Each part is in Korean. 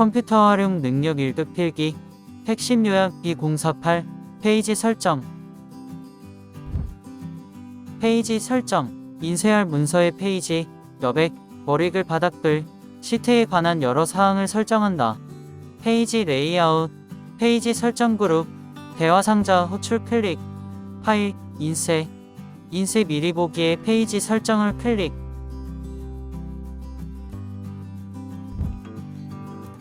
컴퓨터 활용 능력 1급 필기 핵심 요약 B048 페이지 설정. 페이지 설정 인쇄할 문서의 페이지 여백 머리글 바닥글 시트에 관한 여러 사항을 설정한다. 페이지 레이아웃 페이지 설정 그룹 대화 상자 호출 클릭 파일 인쇄. 인쇄 미리 보기의 페이지 설정을 클릭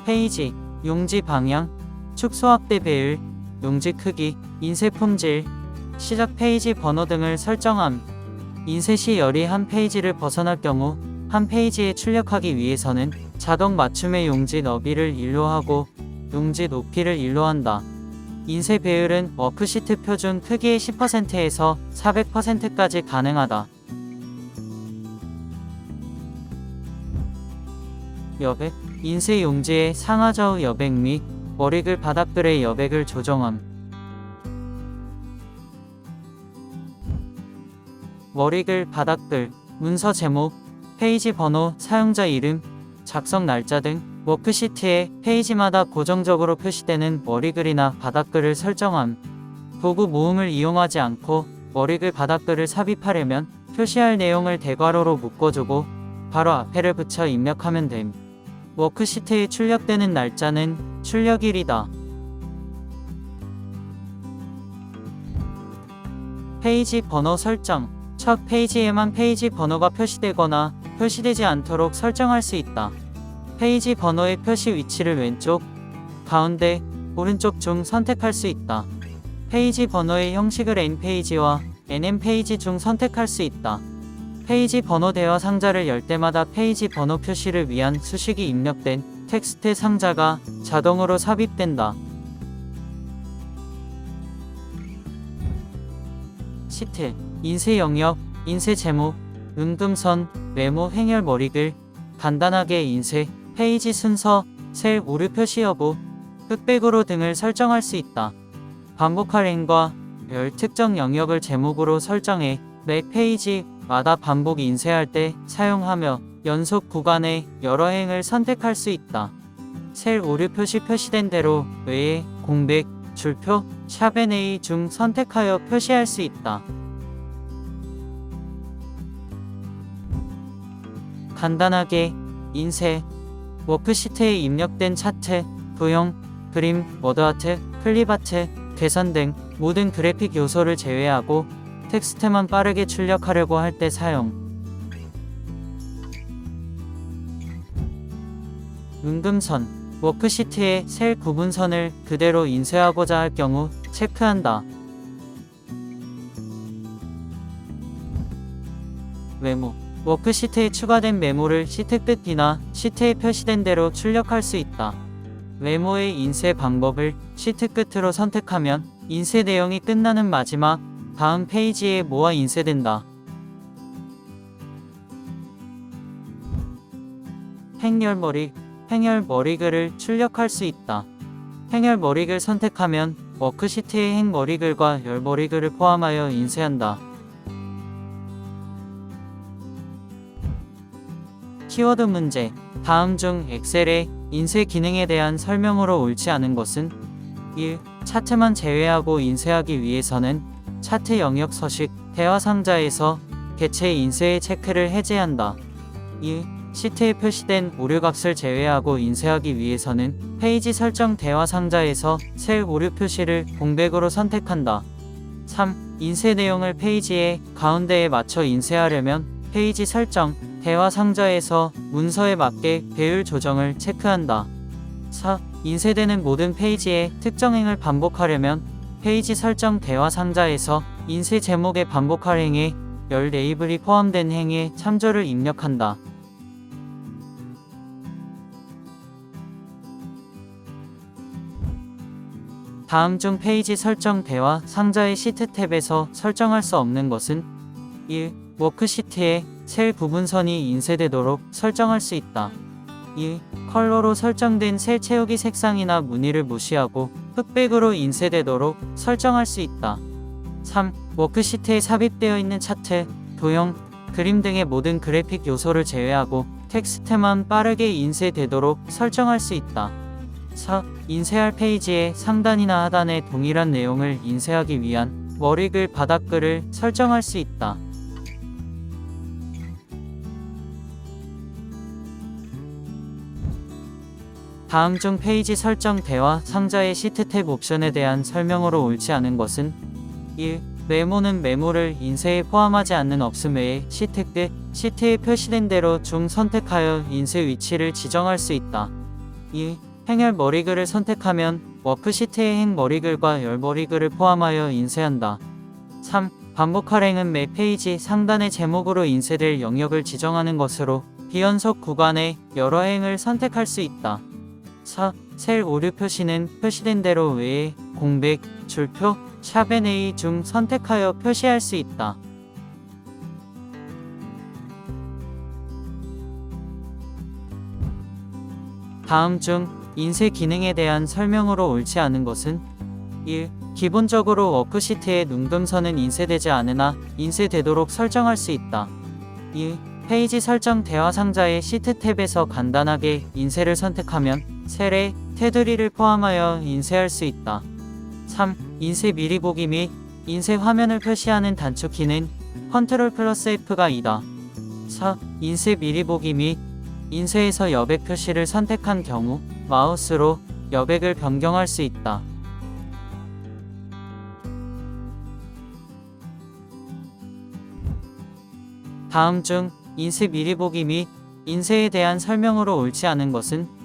페이지 용지 방향 축소 확대 배율 용지 크기 인쇄 품질 시작 페이지 번호 등을 설정함 인쇄 시 열이 한 페이지를 벗어날 경우 한 페이지에 출력하기 위해서는 자동 맞춤의 용지 너비를 일로 하고 용지 높이를 일로 한다. 인쇄 배율은 워크시트 표준 크기의 10%에서 400%까지 가능하다. 여백 인쇄 용지의 상하좌우 여백 및 머리글 바닥글의 여백을 조정함. 머리글 바닥글 문서 제목 페이지 번호 사용자 이름 작성 날짜 등 워크시트에 페이지마다 고정적으로 표시되는 머리글이나 바닥글을 설정함. 도구 모음을 이용하지 않고 머리글 바닥글을 삽입하려면 표시할 내용을 대괄호로 묶어주고 바로 앞에를 붙여 입력하면 됨. 워크시트에 출력되는 날짜는 출력일이다. 페이지 번호 설정. 첫 페이지에만 페이지 번호가 표시되거나 표시되지 않도록 설정할 수 있다. 페이지 번호의 표시 위치를 왼쪽, 가운데, 오른쪽 중 선택할 수 있다. 페이지 번호의 형식을 N페이지와 NM페이지 중 선택할 수 있다. 페이지 번호 대화 상자를 열 때마다 페이지 번호 표시를 위한 수식이 입력된 텍스트 상자가 자동으로 삽입된다. 시트, 인쇄 영역, 인쇄 제목, 은금선, 메모 행열 머리글, 간단하게 인쇄, 페이지 순서, 셀 오류 표시 여부, 흑백으로 등을 설정할 수 있다. 반복 할인과 별 특정 영역을 제목으로 설정해 매 페이지 마다 반복 인쇄할 때 사용하며 연속 구간에 여러 행을 선택할 수 있다. 셀 오류 표시 표시된 대로 외에 공백, 줄표, 샵NA 중 선택하여 표시할 수 있다. 간단하게 인쇄 워크시트에 입력된 차트, 도형, 그림, 워드아트, 클립아트, 괴선 등 모든 그래픽 요소를 제외하고 텍스트만 빠르게 출력하려고 할 때 사용. 은금선 워크시트에 셀 구분선을 그대로 인쇄하고자 할 경우 체크한다. 메모 워크시트에 추가된 메모를 시트 끝이나 시트에 표시된 대로 출력할 수 있다. 메모의 인쇄 방법을 시트 끝으로 선택하면 인쇄 내용이 끝나는 마지막 다음 페이지에 모아 인쇄된다. 행렬머리, 행렬머리글을 출력할 수 있다. 행렬머리글 선택하면 워크시트의 행머리글과 열머리글을 포함하여 인쇄한다. 키워드 문제. 다음 중 엑셀의 인쇄 기능에 대한 설명으로 옳지 않은 것은 1. 차트만 제외하고 인쇄하기 위해서는 차트 영역 서식 대화 상자에서 개체 인쇄의 체크를 해제한다. 2. 시트에 표시된 오류 값을 제외하고 인쇄하기 위해서는 페이지 설정 대화 상자에서 셀 오류 표시를 공백으로 선택한다. 3. 인쇄 내용을 페이지의 가운데에 맞춰 인쇄하려면 페이지 설정 대화 상자에서 문서에 맞게 배율 조정을 체크한다. 4. 인쇄되는 모든 페이지에 특정 행을 반복하려면 페이지 설정 대화 상자에서 인쇄 제목의 반복할 행에 열 레이블이 포함된 행에 참조를 입력한다. 다음 중 페이지 설정 대화 상자의 시트 탭에서 설정할 수 없는 것은 1. 워크시트에 셀 구분선이 인쇄되도록 설정할 수 있다. 2. 컬러로 설정된 셀 채우기 색상이나 무늬를 무시하고 흑백으로 인쇄되도록 설정할 수 있다. 3. 워크시트에 삽입되어 있는 차트, 도형, 그림 등의 모든 그래픽 요소를 제외하고 텍스트만 빠르게 인쇄되도록 설정할 수 있다. 4. 인쇄할 페이지의 상단이나 하단에 동일한 내용을 인쇄하기 위한 머리글 바닥글을 설정할 수 있다. 다음 중 페이지 설정 대화 상자의 시트 탭 옵션에 대한 설명으로 옳지 않은 것은 1. 메모는 메모를 인쇄에 포함하지 않는 없음 외에 시트 끝 시트에 표시된 대로 중 선택하여 인쇄 위치를 지정할 수 있다. 2. 행열 머리글을 선택하면 워크시트의 행 머리글과 열 머리글을 포함하여 인쇄한다. 3. 반복할 행은 매 페이지 상단의 제목으로 인쇄될 영역을 지정하는 것으로 비연속 구간에 여러 행을 선택할 수 있다. 4. 셀 오류 표시는 표시된 대로 외에 공백, 줄표, 샵NA 중 선택하여 표시할 수 있다. 다음 중 인쇄 기능에 대한 설명으로 옳지 않은 것은 1. 기본적으로 워크시트에 눈금선은 인쇄되지 않으나 인쇄되도록 설정할 수 있다. 2. 페이지 설정 대화 상자의 시트 탭에서 간단하게 인쇄를 선택하면 셀에 테두리를 포함하여 인쇄할 수 있다. 3. 인쇄 미리 보기 및 인쇄 화면을 표시하는 단축키는 컨트롤 플러스 F가 이다. 4. 인쇄 미리 보기 및 인쇄에서 여백 표시를 선택한 경우 마우스로 여백을 변경할 수 있다. 다음 중 인쇄 미리 보기 및 인쇄에 대한 설명으로 옳지 않은 것은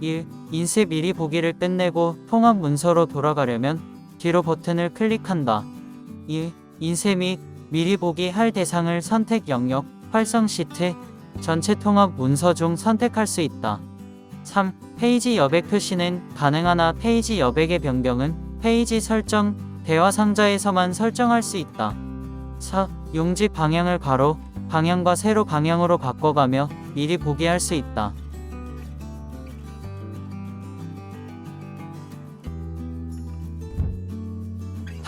1. 인쇄 미리 보기를 끝내고 통합 문서로 돌아가려면 뒤로 버튼을 클릭한다. 2. 인쇄 및 미리 보기 할 대상을 선택 영역, 활성 시트, 전체 통합 문서 중 선택할 수 있다. 3. 페이지 여백 표시는 가능하나 페이지 여백의 변경은 페이지 설정, 대화 상자에서만 설정할 수 있다. 4. 용지 방향을 가로, 방향과 세로 방향으로 바꿔가며 미리 보기 할 수 있다.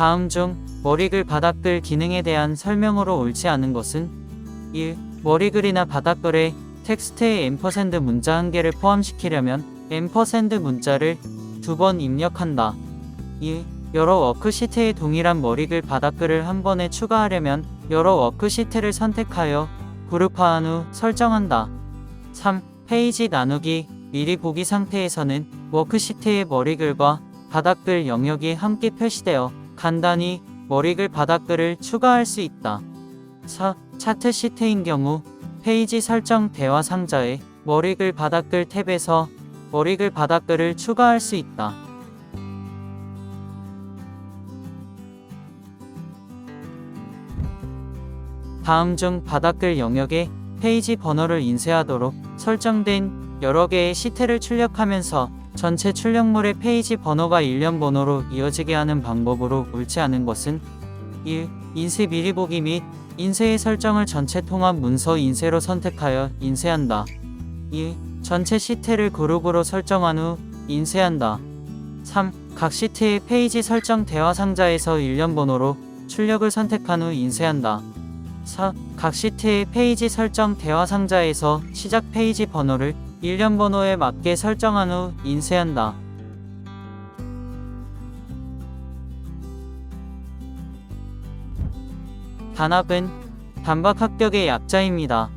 다음 중 머리글 바닥글 기능에 대한 설명으로 옳지 않은 것은 1. 머리글이나 바닥글에 텍스트의 앰퍼샌드 문자 한 개를 포함시키려면 앰퍼샌드 문자를 두 번 입력한다. 2. 여러 워크시트에 동일한 머리글 바닥글을 한 번에 추가하려면 여러 워크시트를 선택하여 그룹화한 후 설정한다. 3. 페이지 나누기 미리 보기 상태에서는 워크시트의 머리글과 바닥글 영역이 함께 표시되어 간단히 머리글 바닥글을 추가할 수 있다. 4. 차트 시트인 경우 페이지 설정 대화 상자에 머리글 바닥글 탭에서 머리글 바닥글을 추가할 수 있다. 다음 중 바닥글 영역에 페이지 번호를 인쇄하도록 설정된 여러 개의 시트를 출력하면서 전체 출력물의 페이지 번호가 일련 번호로 이어지게 하는 방법으로 옳지 않은 것은 1. 인쇄 미리 보기 및 인쇄의 설정을 전체 통합 문서 인쇄로 선택하여 인쇄한다. 2. 전체 시트를 그룹으로 설정한 후 인쇄한다. 3. 각 시트의 페이지 설정 대화 상자에서 일련 번호로 출력을 선택한 후 인쇄한다. 4. 각 시트의 페이지 설정 대화 상자에서 시작 페이지 번호를 일련 번호에 맞게 설정한 후 인쇄한다. 단합은 단박 합격의 약자입니다.